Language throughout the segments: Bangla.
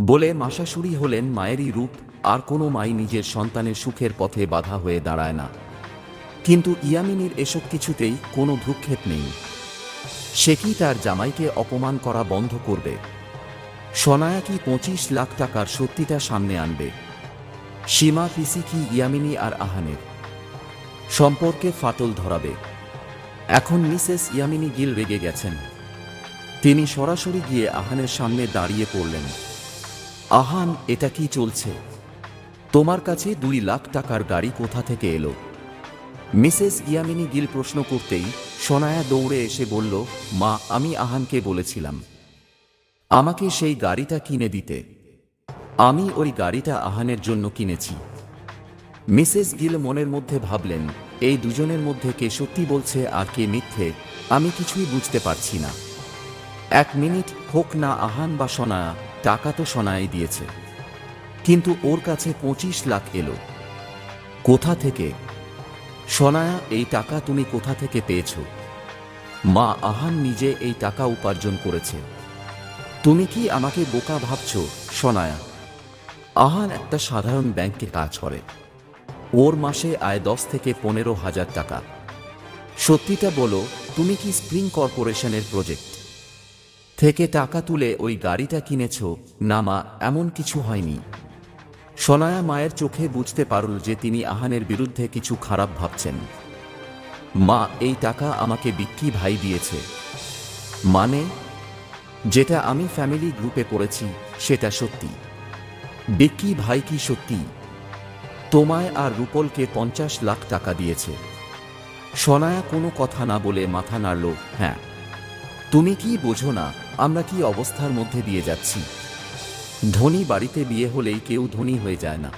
বলে মাসাশুরি হলেন মায়েরই রূপ, আর কোনো মাই নিজের সন্তানের সুখের পথে বাধা হয়ে দাঁড়ায় না। কিন্তু ইয়ামিনীর এসব কিছুতেই কোনো ভ্রুক্ষেপ নেই। সে কি তার জামাইকে অপমান করা বন্ধ করবে? সনায়া কি পঁচিশ লাখ টাকার সত্যিটা সামনে আনবে? সীমা, পিসি কি ইয়ামিনী আর আহানের? সম্পর্কে ফাটল ধরাবে। এখন মিসেস ইয়ামিনী গিল রেগে গেছেন। তিনি সরাসরি গিয়ে আহানের সামনে দাঁড়িয়ে পড়লেন। আহান, এটা কি চলছে? তোমার কাছে দুই লাখ টাকার গাড়ি কোথা থেকে এলো? মিসেস ইয়ামিনী গিল প্রশ্ন করতেই সোনায়া দৌড়ে এসে বলল, মা, আমি আহানকে বলেছিলাম, আমাকে সেই গাড়িটা কিনে দিতে। আমি ওই গাড়িটা আহানের জন্য কিনেছি। মিসেস গিল মনের মধ্যে ভাবলেন, এই দুজনের মধ্যে কে সত্যি বলছে আর কে মিথ্যে, আমি কিছুই বুঝতে পারছি না। এক মিনিট হোক না আহান বা সোনায়া টাকা তো সোনায় দিয়েছে। কিন্তু ওর কাছে পঁচিশ লাখ এলো। কোথা থেকে? সোনায়া, এই টাকা তুমি কোথা থেকে পেয়েছ? মা আহান নিজে এই টাকা উপার্জন করেছে। তুমি কি আমাকে বোকা ভাবছ, সোনায়া? আহান একটা সাধারণ ব্যাংকে কাজ করে। ওর মাসে আয় দশ থেকে পনেরো হাজার টাকা। সত্যিটা বলো, তুমি কি স্প্রিং কর্পোরেশনের প্রজেক্ট? থেকে টাকা তুলে ওই গাড়িটা কিনেছ না মা এমন কিছু হয়নি। সনায়া মায়ের চোখে বুঝতে পারল যে তিনি আহানের বিরুদ্ধে কিছু খারাপ ভাবছেন। মা, এই টাকা আমাকে বিক্কি ভাই দিয়েছে। মানে? যেটা আমি ফ্যামিলি গ্রুপে পড়েছি, সেটা সত্যি। বিক্কি ভাই কি সত্যি? তোমায় আর রূপলকে পঞ্চাশ লাখ টাকা দিয়েছে। সনায়া কোনো কথা না বলে মাথা নাড়ল হ্যাঁ। তুমি কি বোঝো না আমরা কি অবস্থার মধ্যে দিয়ে যাচ্ছি? ধনী বাড়িতে বিয়ে হলেই কেউ ধনী হয়ে যায় না।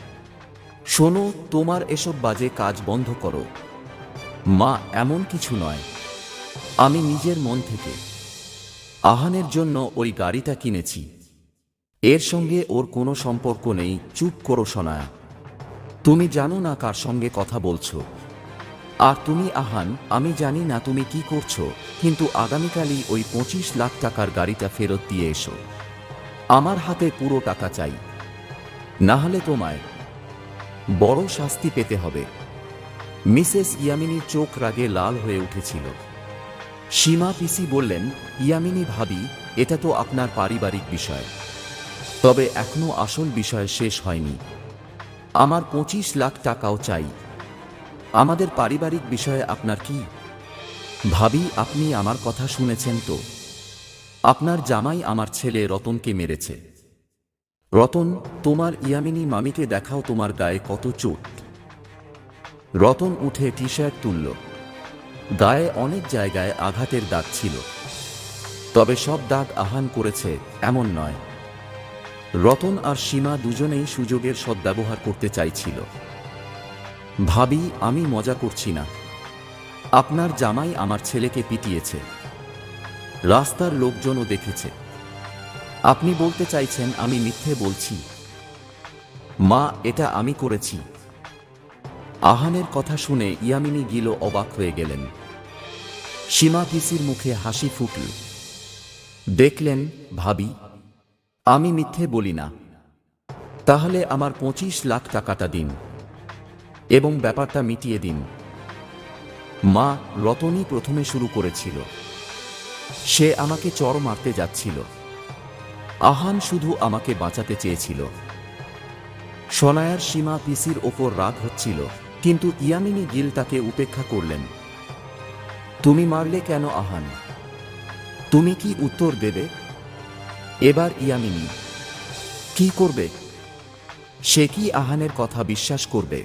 শোনো, তোমার এসব বাজে কাজ বন্ধ করো। মা, এমন কিছু নয়। আমি নিজের মন থেকে আহানের জন্য ওই গাড়িটা কিনেছি। এর সঙ্গে ওর কোনো সম্পর্ক নেই। চুপ করো শোনায়া তুমি জানো না কার সঙ্গে কথা বলছো। আর তুমি আহান, আমি জানি না তুমি কি করছ, কিন্তু আগামীকালই ওই পঁচিশ লাখ টাকার গাড়িটা ফেরত দিয়ে এসো। আমার হাতে পুরো টাকা চাই। না হলে তোমায় বড় শাস্তি পেতে হবে। মিসেস ইয়ামিনীর চোখ রাগে লাল হয়ে উঠেছিল। সীমা পিসি বললেন, ইয়ামিনী ভাবি, এটা তো আপনার পারিবারিক বিষয়। তবে এখনও আসল বিষয় শেষ হয়নি। আমার পঁচিশ লাখ টাকাও চাই। আমাদের পারিবারিক বিষয়ে আপনার কি? ভাবি, আপনি আমার কথা শুনেছেন তো। আপনার জামাই আমার ছেলে রতনকে মেরেছে। রতন, তোমার ইয়ামিনী মামিকে দেখাও তোমার গায়ে কত চোট। রতন উঠে টি শার্ট তুলল। গায়ে অনেক জায়গায় আঘাতের দাগ ছিল। তবে সব দাগ আহান করেছে, এমন নয়। রতন আর সীমা দুজনেই সুযোগের সদ্ব্যবহার করতে চাইছিল। ভাবি, আমি মজা করছি না। আপনার জামাই আমার ছেলেকে পিটিয়েছে। রাস্তার লোকজনও দেখেছে। আপনি বলতে চাইছেন, আমি মিথ্যে বলছি। মা, এটা আমি করেছি। আহানের কথা শুনে ইয়ামিনী গিল অবাক হয়ে গেলেন। সীমা পিসির মুখে হাসি ফুটল। দেখলেন, ভাবি, আমি মিথ্যে বলি না। তাহলে আমার পঁচিশ লাখ টাকাটা দিন। এবং ব্যাপারটা মিটিয়ে দিন। মা রতনই প্রথমে শুরু করেছিল। সে আমাকে চর মারতে যাচ্ছিল। আহান শুধু আমাকে বাঁচাতে চেয়েছিল। সনায়ার সীমা পিসির ওপর রাগ হচ্ছিল, কিন্তু ইয়ামিনী গিল তাকে উপেক্ষা করলেন। তুমি মারলে কেন আহান? তুমি কি উত্তর দেবে? এবার ইয়ামিনী, কি করবে? সে কি আহানের কথা বিশ্বাস করবে?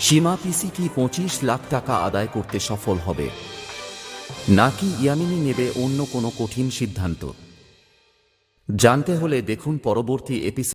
সীমা পিসি কি পঁচিশ লাখ টাকা আদায় করতে সফল হবে? নাকি ইয়ামিনি নেবে অন্য কোনো কঠিন সিদ্ধান্ত? জানতে হলে দেখুন পরবর্তী এপিসোড